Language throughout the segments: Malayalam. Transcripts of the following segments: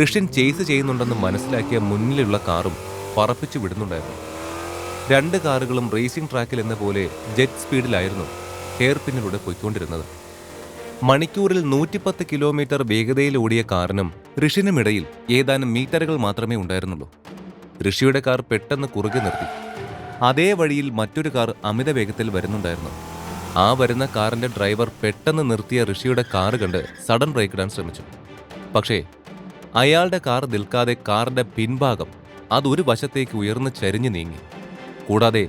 ഋഷ്യൻ ചേസ് ചെയ്യുന്നുണ്ടെന്ന് മനസ്സിലാക്കിയ മുന്നിലുള്ള കാറും പറപ്പിച്ചു വിടുന്നുണ്ടായിരുന്നു. രണ്ട് കാറുകളും റേസിംഗ് ട്രാക്കിൽ എന്ന പോലെ ജെറ്റ് സ്പീഡിലായിരുന്നു ഹെയർ പിന്നിലൂടെ പോയിക്കൊണ്ടിരുന്നത്. മണിക്കൂറിൽ നൂറ്റിപ്പത്ത് കിലോമീറ്റർ വേഗതയിൽ ഓടിയ കാറിനും ഋഷിനുമിടയിൽ ഏതാനും മീറ്ററുകൾ മാത്രമേ ഉണ്ടായിരുന്നുള്ളൂ. ഋഷിയുടെ കാർ പെട്ടെന്ന് കുറുകെ നിർത്തി. അതേ വഴിയിൽ മറ്റൊരു കാർ അമിത വേഗത്തിൽ വരുന്നുണ്ടായിരുന്നു. ആ വരുന്ന കാറിന്റെ ഡ്രൈവർ പെട്ടെന്ന് നിർത്തിയ ഋഷിയുടെ കാറ് കണ്ട് സഡൻ ബ്രേക്ക് ഇടാൻ ശ്രമിച്ചു. പക്ഷേ അയാളുടെ കാർ നിൽക്കാതെ കാറിന്റെ പിൻഭാഗം അതൊരു വശത്തേക്ക് ഉയർന്ന് ചരിഞ്ഞു നീങ്ങി. കൂടാതെ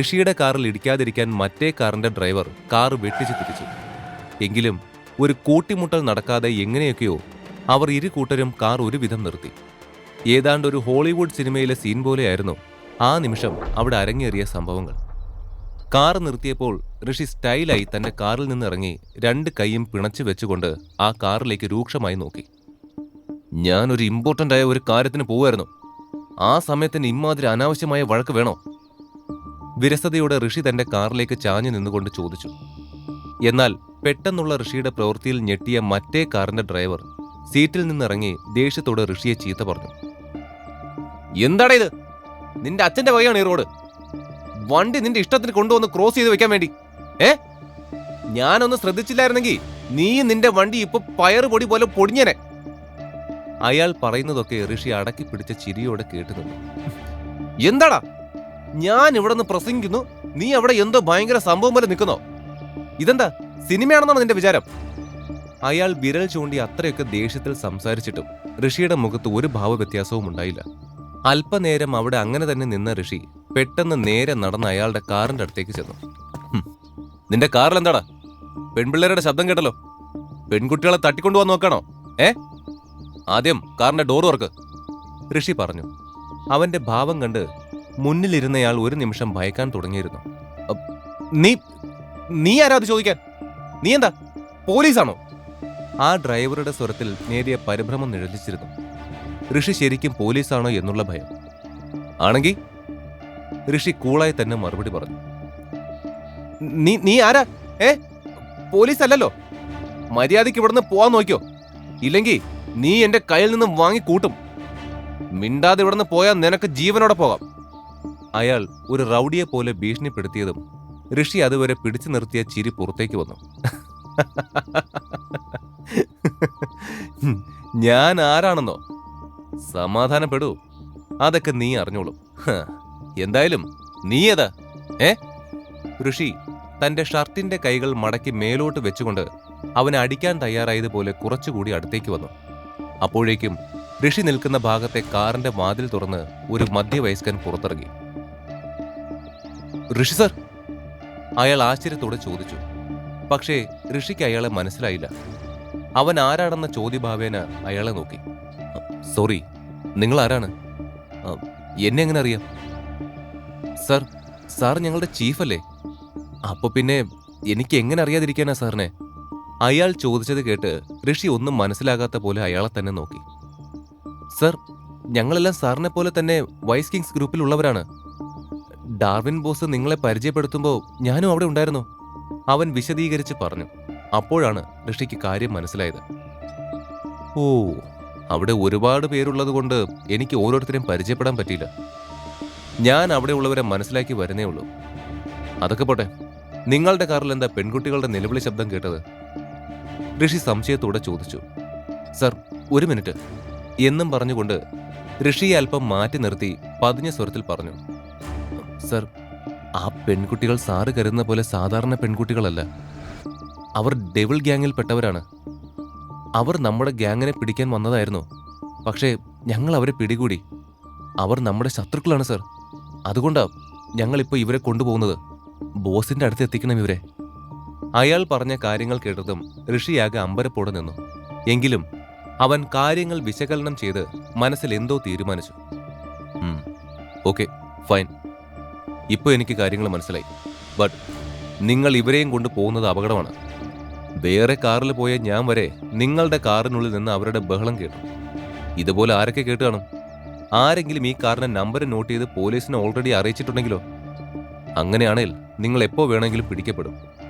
ഋഷിയുടെ കാറിൽ ഇടിക്കാതിരിക്കാൻ മറ്റേ കാറിന്റെ ഡ്രൈവർ കാർ വെട്ടിച്ച് തിരിച്ചു. എങ്കിലും ഒരു കൂട്ടിമുട്ടൽ നടക്കാതെ എങ്ങനെയൊക്കെയോ അവർ ഇരു കൂട്ടരും കാർ ഒരുവിധം നിർത്തി. ഏതാണ്ട് ഒരു ഹോളിവുഡ് സിനിമയിലെ സീൻ പോലെയായിരുന്നു ആ നിമിഷം അവിടെ അരങ്ങേറിയ സംഭവങ്ങൾ. കാർ നിർത്തിയപ്പോൾ ഋഷി സ്റ്റൈലായി തന്റെ കാറിൽ നിന്നിറങ്ങി രണ്ട് കൈയും പിണച്ചു വെച്ചുകൊണ്ട് ആ കാറിലേക്ക് രൂക്ഷമായി നോക്കി. ഞാനൊരു ഇമ്പോർട്ടന്റ് ആയ ഒരു കാര്യത്തിന് പോവായിരുന്നു ആ സമയത്തിന് ഇമ്മാതിരി അനാവശ്യമായ വഴക്ക് വേണോ? വിരസതയോടെ ഋഷി തന്റെ കാറിലേക്ക് ചാഞ്ഞു നിന്നുകൊണ്ട് ചോദിച്ചു. എന്നാൽ പെട്ടെന്നുള്ള ഋഷിയുടെ പ്രവൃത്തിയിൽ ഞെട്ടിയ മറ്റേ കാറിന്റെ ഡ്രൈവർ സീറ്റിൽ നിന്നിറങ്ങി ദേഷ്യത്തോടെ ഋഷിയെ ചീത്ത പറഞ്ഞു. എന്താടാ ഇത്? നിന്റെ അച്ഛന്റെ വകയാണ് ഈ റോഡ്. വണ്ടി നിന്റെ ഇഷ്ടത്തിന് കൊണ്ടുവന്ന് ക്രോസ് ചെയ്ത് വെക്കാൻ വേണ്ടി. ഏ? ഞാനൊന്ന് ശ്രദ്ധിച്ചില്ലായിരുന്നെങ്കിൽ നീ നിന്റെ വണ്ടി ഇപ്പൊ പയറ് പൊടി പോലെ പൊടിഞ്ഞനെ. അയാൾ പറയുന്നതൊക്കെ ഋഷി അടക്കി പിടിച്ച ചിരിയോടെ കേട്ടു നിന്നു. എന്താടാ? ഞാൻ ഇവിടെ നിന്ന് പ്രസംഗിക്കുന്നു. നീ അവിടെ എന്തോ ഭയങ്കര സംഭവം പോലെ നിൽക്കുന്നോ? ഇതെന്താ? സിനിമയാണെന്നാണ് നിന്റെ വിചാരം? അയാൾ വിരൽ ചൂണ്ടി അത്രയൊക്കെ ദേഷ്യത്തിൽ സംസാരിച്ചിട്ടും ഋഷിയുടെ മുഖത്ത് ഒരു ഭാവവ്യത്യാസവും ഉണ്ടായില്ല. അല്പനേരം അവിടെ അങ്ങനെ തന്നെ നിന്ന ഋഷി പെട്ടെന്ന് നേരെ നടന്ന് അയാളുടെ കാറിന്റെ അടുത്തേക്ക് ചെന്നു. നിന്റെ കാറിൽ എന്താടാ പെൺപിള്ളേരുടെ ശബ്ദം കേട്ടല്ലോ. പെൺകുട്ടികളെ തട്ടിക്കൊണ്ടുപോകാൻ നോക്കണോ? ഏ? ആദ്യം കാറിന്റെ ഡോർ തുറക്ക്. ഋഷി പറഞ്ഞു. അവന്റെ ഭാവം കണ്ട് മുന്നിലിരുന്നയാൾ ഒരു നിമിഷം ഭയക്കാൻ തുടങ്ങിയിരുന്നു. നീ നീ ആരാ അത് ചോദിക്കാൻ? നീ എന്താ? പോലീസാണോ? ആ ഡ്രൈവറുടെ സ്വരത്തിൽ നേരിയ പരിഭ്രമം നിഴലിച്ചിരുന്നു. ഋഷി ശരിക്കും പോലീസാണോ എന്നുള്ള ഭയം. ആണെങ്കിൽ ഋഷി കൂളായി തന്നെ മറുപടി പറഞ്ഞു. നീ നീ ആരാ? ഏ പോലീസ് അല്ലല്ലോ മര്യാദയ്ക്ക് ഇവിടുന്ന് പോവാൻ നോക്കിയോ? ഇല്ലെങ്കിൽ നീ എന്റെ കയ്യിൽ നിന്ന് വാങ്ങിക്കൂട്ടും മിണ്ടാതെ ഇവിടുന്ന് പോയാൽ നിനക്ക് ജീവനോടെ പോകാം. അയാൾ ഒരു റൗഡിയെ പോലെ ഭീഷണിപ്പെടുത്തിയതും ഋഷി അതുവരെ പിടിച്ചു നിർത്തിയ ചിരി പുറത്തേക്ക് വന്നു. ഞാൻ ആരാണെന്നോ? സമാധാനപ്പെടൂ. അതൊക്കെ നീ അറിഞ്ഞോളൂ. എന്തായാലും നീ ഏ? ഋഷി തന്റെ ഷർട്ടിന്റെ കൈകൾ മടക്കി മേലോട്ട് വെച്ചുകൊണ്ട് അവനെ അടിക്കാൻ തയ്യാറായതുപോലെ കുറച്ചുകൂടി അടുത്തേക്ക് വന്നു. അപ്പോഴേക്കും ഋഷി നിൽക്കുന്ന ഭാഗത്തെ കാറിന്റെ വാതിൽ തുറന്ന് ഒരു മധ്യവയസ്കൻ പുറത്തിറങ്ങി. ഋഷി സർ അയാൾ ആശ്ചര്യത്തോടെ ചോദിച്ചു. പക്ഷേ ഋഷിക്ക് അയാളെ മനസ്സിലായില്ല. അവൻ ആരാണെന്ന ചോദ്യഭാവേന അയാളെ നോക്കി. സോറി നിങ്ങൾ ആരാണ്? എന്നെ എങ്ങനെ അറിയാം? സർ സാർ ഞങ്ങളുടെ ചീഫല്ലേ? അപ്പോൾ പിന്നെ എനിക്ക് എങ്ങനെ അറിയാതിരിക്കാനാ സാറിനെ? അയാൾ ചോദിച്ചത് കേട്ട് ഋഷി ഒന്നും മനസ്സിലാകാത്ത പോലെ അയാളെ തന്നെ നോക്കി. സർ ഞങ്ങളെല്ലാം സാറിനെ പോലെ തന്നെ വൈസ് കിങ്സ് ഗ്രൂപ്പിലുള്ളവരാണ്. ഡാർവിൻ ബോസ് നിങ്ങളെ പരിചയപ്പെടുത്തുമ്പോൾ ഞാനും അവിടെ ഉണ്ടായിരുന്നു അവൻ വിശദീകരിച്ച് പറഞ്ഞു. അപ്പോഴാണ് ഋഷിക്ക് കാര്യം മനസ്സിലായത്. ഓ അവിടെ ഒരുപാട് പേരുള്ളത് കൊണ്ട് എനിക്ക് ഓരോരുത്തരെയും പരിചയപ്പെടാൻ പറ്റിയില്ല. ഞാൻ അവിടെ ഉള്ളവരെ മനസ്സിലാക്കി വരുന്നേ ഉള്ളൂ. അതൊക്കെ പോട്ടെ. നിങ്ങളുടെ കാറിൽ എന്താ പെൺകുട്ടികളുടെ നിലവിളി ശബ്ദം കേട്ടത്? ഋഷി സംശയത്തോടെ ചോദിച്ചു സർ ഒരു മിനിറ്റ് എന്നും പറഞ്ഞുകൊണ്ട് ഋഷിയെ അല്പം മാറ്റി നിർത്തി പതിഞ്ഞ സ്വരത്തിൽ പറഞ്ഞു സർ ആ പെൺകുട്ടികൾ സാറ് കരുതുന്ന പോലെ സാധാരണ പെൺകുട്ടികളല്ല. അവർ ഡെവിൾ ഗ്യാങ്ങിൽപ്പെട്ടവരാണ് അവർ നമ്മുടെ ഗ്യാങ്ങിനെ പിടിക്കാൻ വന്നതായിരുന്നു. പക്ഷേ ഞങ്ങൾ അവരെ പിടികൂടി. അവർ നമ്മുടെ ശത്രുക്കളാണ് സർ. അതുകൊണ്ടാണ് ഞങ്ങളിപ്പോൾ ഇവരെ കൊണ്ടുപോകുന്നത്. ബോസിന്റെ അടുത്ത് എത്തിക്കണം ഇവരെ. അയാൾ പറഞ്ഞ കാര്യങ്ങൾ കേട്ടതും ഋഷിയാകെ അമ്പരപ്പോടെ നിന്നു. എങ്കിലും അവൻ കാര്യങ്ങൾ വിശകലനം ചെയ്ത് മനസ്സിൽ എന്തോ തീരുമാനിച്ചു ഓക്കെ ഫൈൻ. ഇപ്പോൾ എനിക്ക് കാര്യങ്ങൾ മനസ്സിലായി. ബട്ട് നിങ്ങൾ ഇവരെയും കൊണ്ട് പോകുന്നത് അപകടമാണ്. വേറെ കാറിൽ പോയ ഞാൻ വരെ നിങ്ങളുടെ കാറിനുള്ളിൽ നിന്ന് അവരുടെ ബഹളം കേട്ടു. ഇതുപോലെ ആരൊക്കെ കേട്ട് കാണും? ആരെങ്കിലും ഈ കാറിന്റെ നമ്പർ നോട്ട് ചെയ്ത് പോലീസിനെ ഓൾറെഡി അറിയിച്ചിട്ടുണ്ടെങ്കിലോ? അങ്ങനെയാണെങ്കിൽ നിങ്ങൾ എപ്പോ വേണമെങ്കിലും പിടിക്കപ്പെടും.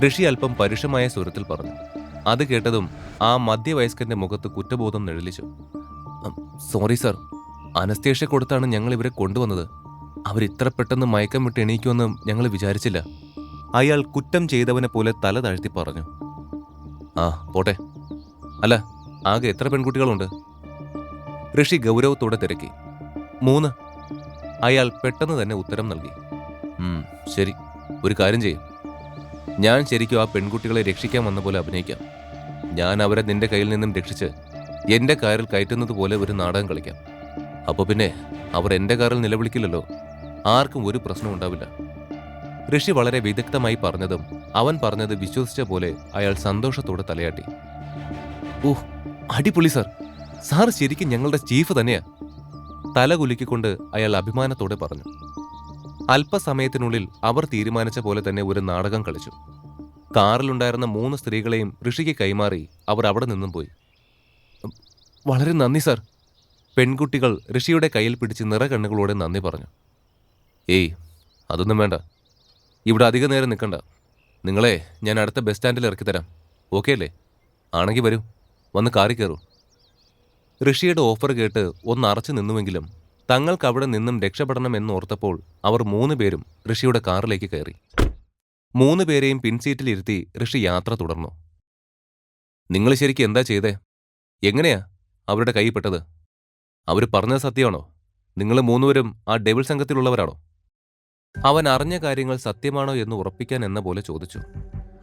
ഋഷി അല്പം പരുഷമായ സ്വരത്തിൽ പറഞ്ഞു. അത് കേട്ടതും ആ മധ്യവയസ്കന്റെ മുഖത്ത് കുറ്റബോധം നിഴലിച്ചു. Sorry sir. അനസ്തേഷ്യ കൊടുത്താണ് ഞങ്ങൾ ഇവരെ കൊണ്ടുവന്നത്. അവരിത്ര പെട്ടെന്ന് മയക്കം വിട്ട് എണീക്കുമെന്ന് ഞങ്ങൾ വിചാരിച്ചില്ല. അയാൾ കുറ്റം ചെയ്തവനെ പോലെ തല താഴ്ത്തി പറഞ്ഞു. ആ പോട്ടെ. അല്ല ആകെ എത്ര പെൺകുട്ടികളുണ്ട്? ഋഷി ഗൗരവത്തോടെ തിരക്കി. മൂന്ന്. അയാൾ പെട്ടെന്ന് തന്നെ ഉത്തരം നൽകി. "ഉം, ശരി. ഒരു കാര്യം ചെയ്യും. ഞാൻ ശരിക്കും ആ പെൺകുട്ടികളെ രക്ഷിക്കാൻ വന്ന പോലെ അഭിനയിക്കാം. ഞാൻ അവരെ നിന്റെ കയ്യിൽ നിന്നും രക്ഷിച്ച് എന്റെ കാറിൽ കയറ്റുന്നത് പോലെ ഒരു നാടകം കളിക്കാം. അപ്പോൾ പിന്നെ അവർ എന്റെ കാറിൽ നിലവിളിക്കില്ലല്ലോ. ആർക്കും ഒരു പ്രശ്നം ഉണ്ടാവില്ല. ഋഷി വളരെ വിദഗ്ധമായി പറഞ്ഞതും അവൻ പറഞ്ഞത് വിശ്വസിച്ച പോലെ അയാൾ സന്തോഷത്തോടെ തലയാട്ടി. ഓഹ് അടിപൊളി സാർ. സാർ ശരിക്കും ഞങ്ങളുടെ ചീഫ് തന്നെയാ. തല കുലുക്കിക്കൊണ്ട് അയാൾ അഭിമാനത്തോടെ പറഞ്ഞു. അല്പസമയത്തിനുള്ളിൽ അവർ തീരുമാനിച്ച പോലെ തന്നെ ഒരു നാടകം കളിച്ചു. കാറിലുണ്ടായിരുന്ന മൂന്ന് സ്ത്രീകളെയും ഋഷിക്ക് കൈമാറി അവർ അവിടെ നിന്നും പോയി. വളരെ നന്ദി സർ പെൺകുട്ടികൾ ഋഷിയുടെ കയ്യിൽ പിടിച്ച് നിറകണ്ണുകളോടെ നന്ദി പറഞ്ഞു. ഏയ് അതൊന്നും വേണ്ട. ഇവിടെ അധിക നേരം നിൽക്കണ്ട. നിങ്ങളെ ഞാൻ അടുത്ത ബസ് സ്റ്റാൻഡിൽ ഇറക്കി തരാം. ഓക്കെ അല്ലേ? ആണെങ്കിൽ വരൂ. വന്ന് കാറി കയറൂ. ഋഷിയുടെ ഓഫർ കേട്ട് ഒന്ന് അറച്ചു നിന്നുവെങ്കിലും തങ്ങൾക്ക് അവിടെ നിന്നും രക്ഷപ്പെടണം എന്നോർത്തപ്പോൾ അവർ മൂന്നുപേരും ഋഷിയുടെ കാറിലേക്ക് കയറി. മൂന്നുപേരെയും പിൻസീറ്റിലിരുത്തി ഋഷി യാത്ര തുടർന്നു. നിങ്ങൾ ശരിക്കും എന്താ ചെയ്തേ? എങ്ങനെയാ അവരുടെ കൈപ്പെട്ടത് അവർ പറഞ്ഞത് സത്യമാണോ? നിങ്ങൾ മൂന്നുപേരും ആ ഡെവിൾ സംഘത്തിലുള്ളവരാണോ? അവൻ അറിഞ്ഞ കാര്യങ്ങൾ സത്യമാണോ എന്ന് ഉറപ്പിക്കാൻ എന്ന പോലെ ചോദിച്ചു.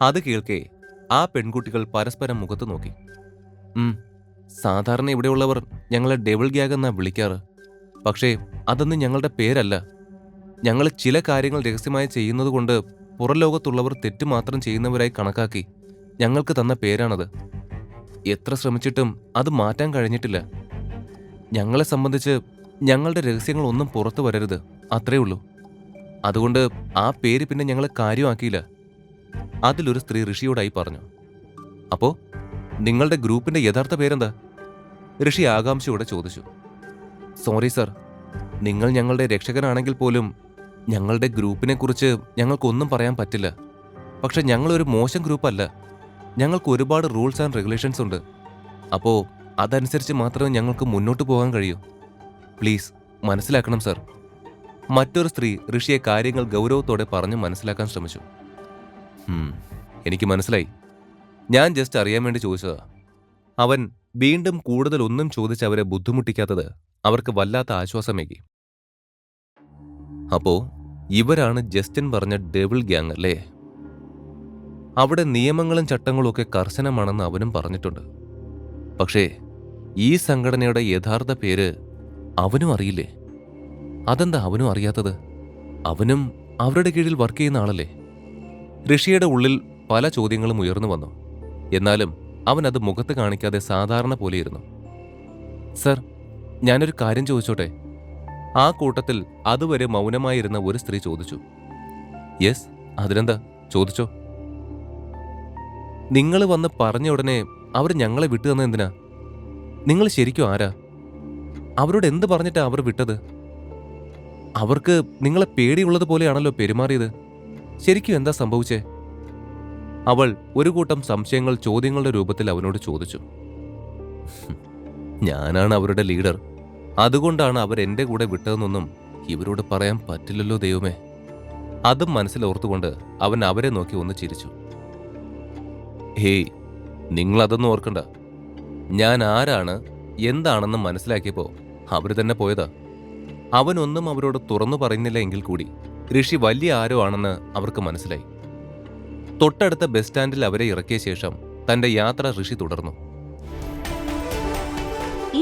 അത് കേൾക്കെ ആ പെൺകുട്ടികൾ പരസ്പരം മുഖത്ത് നോക്കി. സാധാരണ ഇവിടെയുള്ളവർ ഞങ്ങളെ ഡെവിൾ ഗ്യാഗ് എന്നാ വിളിക്കാറ്? പക്ഷേ അതൊന്നും ഞങ്ങളുടെ പേരല്ല. ഞങ്ങൾ ചില കാര്യങ്ങൾ രഹസ്യമായി ചെയ്യുന്നതുകൊണ്ട് പുറം ലോകത്തുള്ളവർ തെറ്റ് മാത്രം ചെയ്യുന്നവരായി കണക്കാക്കി ഞങ്ങൾക്ക് തന്ന പേരാണത്. എത്ര ശ്രമിച്ചിട്ടും അത് മാറ്റാൻ കഴിഞ്ഞിട്ടില്ല. ഞങ്ങളെ സംബന്ധിച്ച് ഞങ്ങളുടെ രഹസ്യങ്ങൾ ഒന്നും പുറത്തു വരരുത് അത്രേ ഉള്ളൂ. അതുകൊണ്ട് ആ പേര് പിന്നെ ഞങ്ങളെ കാര്യമാക്കിയില്ല. അതിലൊരു സ്ത്രീ ഋഷിയോടായി പറഞ്ഞു. അപ്പോ നിങ്ങളുടെ ഗ്രൂപ്പിന്റെ യഥാർത്ഥ പേരെന്താ? ഋഷി ആകാംക്ഷയോടെ ചോദിച്ചു. Sorry sir. നിങ്ങൾ ഞങ്ങളുടെ രക്ഷകനാണെങ്കിൽ പോലും ഞങ്ങളുടെ ഗ്രൂപ്പിനെ കുറിച്ച് ഞങ്ങൾക്കൊന്നും പറയാൻ പറ്റില്ല. പക്ഷെ ഞങ്ങളൊരു മോശം ഗ്രൂപ്പല്ല. ഞങ്ങൾക്ക് ഒരുപാട് റൂൾസ് ആൻഡ് റെഗുലേഷൻസ് ഉണ്ട്. അപ്പോൾ അതനുസരിച്ച് മാത്രമേ ഞങ്ങൾക്ക് മുന്നോട്ട് പോകാൻ കഴിയൂ. പ്ലീസ് മനസ്സിലാക്കണം സർ. മറ്റൊരു സ്ത്രീ ഋഷിയെ കാര്യങ്ങൾ ഗൗരവത്തോടെ പറഞ്ഞ് മനസ്സിലാക്കാൻ ശ്രമിച്ചു. "ഹും, എനിക്ക് മനസ്സിലായി. ഞാൻ ജസ്റ്റ് അറിയാൻ വേണ്ടി ചോദിച്ചതാ. അവൻ വീണ്ടും കൂടുതൽ ഒന്നും ചോദിച്ച് അവരെ ബുദ്ധിമുട്ടിക്കാത്തത് അവർക്ക് വല്ലാത്ത ആശ്വാസമേകി. അപ്പോ ഇവരാണ് ജസ്റ്റിൻ പറഞ്ഞ ഡെവിൾ ഗ്യാങ് അല്ലേ അവിടെ നിയമങ്ങളും ചട്ടങ്ങളും ഒക്കെ കർശനമാണെന്ന് അവനും പറഞ്ഞിട്ടുണ്ട്. പക്ഷേ ഈ സംഘടനയുടെ യഥാർത്ഥ പേര് അവനും അറിയില്ലേ? അതെന്താ അവനും അറിയാത്തത്? അവനും അവരുടെ കീഴിൽ വർക്ക് ചെയ്യുന്ന ആളല്ലേ? ഋഷിയുടെ ഉള്ളിൽ പല ചോദ്യങ്ങളും ഉയർന്നു വന്നു. എന്നാലും അവൻ അത് മുഖത്ത് കാണിക്കാതെ സാധാരണ പോലെയിരുന്നു. സർ ഞാനൊരു കാര്യം ചോദിച്ചോട്ടെ? ആ കൂട്ടത്തിൽ അതുവരെ മൗനമായിരുന്ന ഒരു സ്ത്രീ ചോദിച്ചു. യെസ് അതിനെന്താ? ചോദിച്ചോ. നിങ്ങൾ വന്ന് പറഞ്ഞ ഉടനെ അവർ ഞങ്ങളെ വിട്ടു തന്ന എന്തിനാ? നിങ്ങൾ ശരിക്കും ആരാ? അവരോട് എന്ത് പറഞ്ഞിട്ടാ അവർ വിട്ടത്? അവർക്ക് നിങ്ങളെ പേടിയുള്ളത് പോലെയാണല്ലോ പെരുമാറിയത്. ശരിക്കും എന്താ സംഭവിച്ചേ? അവൾ ഒരു കൂട്ടം സംശയങ്ങൾ ചോദ്യങ്ങളുടെ രൂപത്തിൽ അവനോട് ചോദിച്ചു. ഞാനാണ് അവരുടെ ലീഡർ. അതുകൊണ്ടാണ് അവർ എന്റെ കൂടെ വിട്ടതെന്നൊന്നും ഇവരോട് പറയാൻ പറ്റില്ലല്ലോ ദൈവമേ. അതും മനസ്സിലോർത്തുകൊണ്ട് അവൻ അവരെ നോക്കി ഒന്ന് ചിരിച്ചു. ഹേയ് നിങ്ങളതൊന്നും ഓർക്കണ്ട. ഞാൻ ആരാണ് എന്താണെന്ന് മനസ്സിലാക്കിയപ്പോൾ അവർ തന്നെ പോയതാ. അവനൊന്നും അവരോട് തുറന്നു പറയുന്നില്ല എങ്കിൽ കൂടി ഋഷി വലിയ ആരോ ആണെന്ന് അവർക്ക് മനസ്സിലായി. തൊട്ടടുത്ത ബസ് സ്റ്റാൻഡിൽ അവരെ ഇറക്കിയ ശേഷം തന്റെ യാത്ര ഋഷി തുടർന്നു.